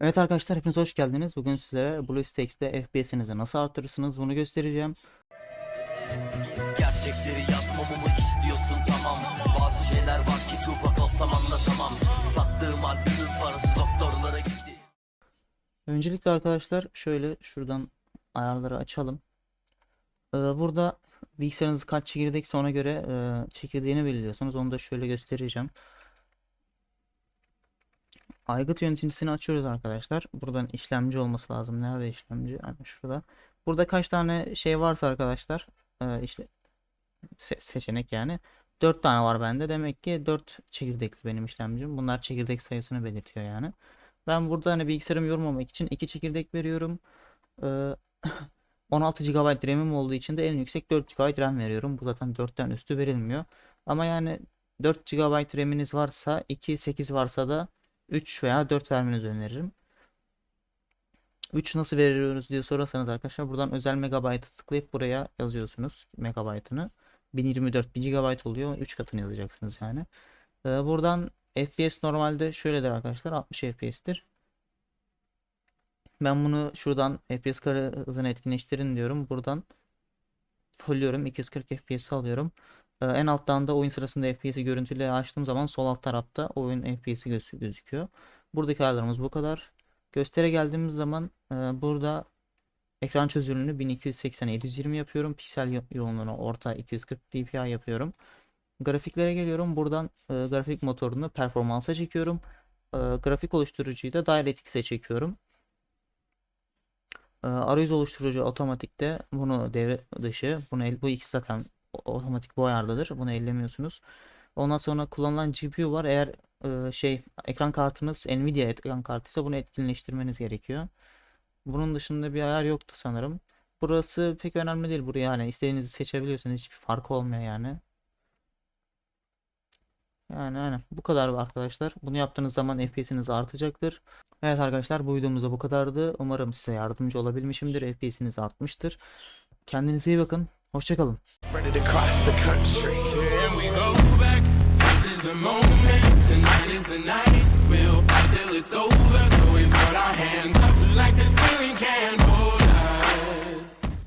Evet arkadaşlar hepiniz hoş geldiniz. Bugün sizlere BlueStacks'te FPS'inizi nasıl arttırırsınız bunu göstereceğim. Gerçekleri yazmamamı istiyorsun tamam Bazı şeyler var ki Tupac olsam anlatamam Sattığım albümün parası doktorlara gitti Öncelikle arkadaşlar şöyle şuradan ayarları açalım. Ee, burada bilgisayarınız kaç çekirdekse ona göre e, çekirdeğini belirliyorsunuz. Onu da şöyle göstereceğim. Aygıt yöneticisini açıyoruz arkadaşlar. Buradan işlemci olması lazım. Nerede işlemci? Yani şurada. Burada kaç tane şey varsa arkadaşlar e, işte se- seçenek yani. 4 tane var bende. Demek ki 4 çekirdekli benim işlemcim. Bunlar çekirdek sayısını belirtiyor yani. Ben burada hani bilgisayarımı yormamak için 2 çekirdek veriyorum. Ee, 16 GB RAM'im olduğu için de en yüksek 4 GB RAM veriyorum. Bu zaten 4'ten üstü verilmiyor. Ama yani 4 GB RAM'iniz varsa 2, 8 varsa da 3 veya 4 vermenizi öneririm. 3 nasıl veriyoruz diye sorarsanız arkadaşlar buradan özel megabaytı tıklayıp buraya yazıyorsunuz megabaytını. 1024 1 GB oluyor. 3 katını yazacaksınız yani. Ee, buradan FPS normalde şöyledir arkadaşlar 60 FPS'tir. Ben bunu şuradan FPS hızını etkinleştirin diyorum. Buradan fulluyorum 240 FPS alıyorum. Ee, en alttan da oyun sırasında FPS'i görüntüyle açtığım zaman sol alt tarafta oyun FPS'i göz gözüküyor. Buradaki ayarlarımız bu kadar. Göstere geldiğimiz zaman e, burada ekran çözünürlüğünü 1280 720 yapıyorum. Piksel yo- yoğunluğunu orta 240 dpi yapıyorum. Grafiklere geliyorum. Buradan e, grafik motorunu performansa çekiyorum. E, grafik oluşturucuyu da DirectX'e çekiyorum. E, arayüz oluşturucu otomatikte bunu devre dışı. Bunu bu ikisi zaten otomatik bu ayardadır. Bunu ellemiyorsunuz. Ondan sonra kullanılan GPU var. Eğer e, şey ekran kartınız Nvidia ekran kartıysa bunu etkinleştirmeniz gerekiyor. Bunun dışında bir ayar yoktu sanırım. Burası pek önemli değil. Buraya yani istediğinizi seçebiliyorsunuz. Hiçbir farkı olmuyor yani. Yani aynen bu kadar arkadaşlar. Bunu yaptığınız zaman FPS'iniz artacaktır. Evet arkadaşlar bu videomuz da bu kadardı. Umarım size yardımcı olabilmişimdir. FPS'iniz artmıştır. Kendinize iyi bakın. Hoşçakalın. Tonight is the night. We'll fight till it's over.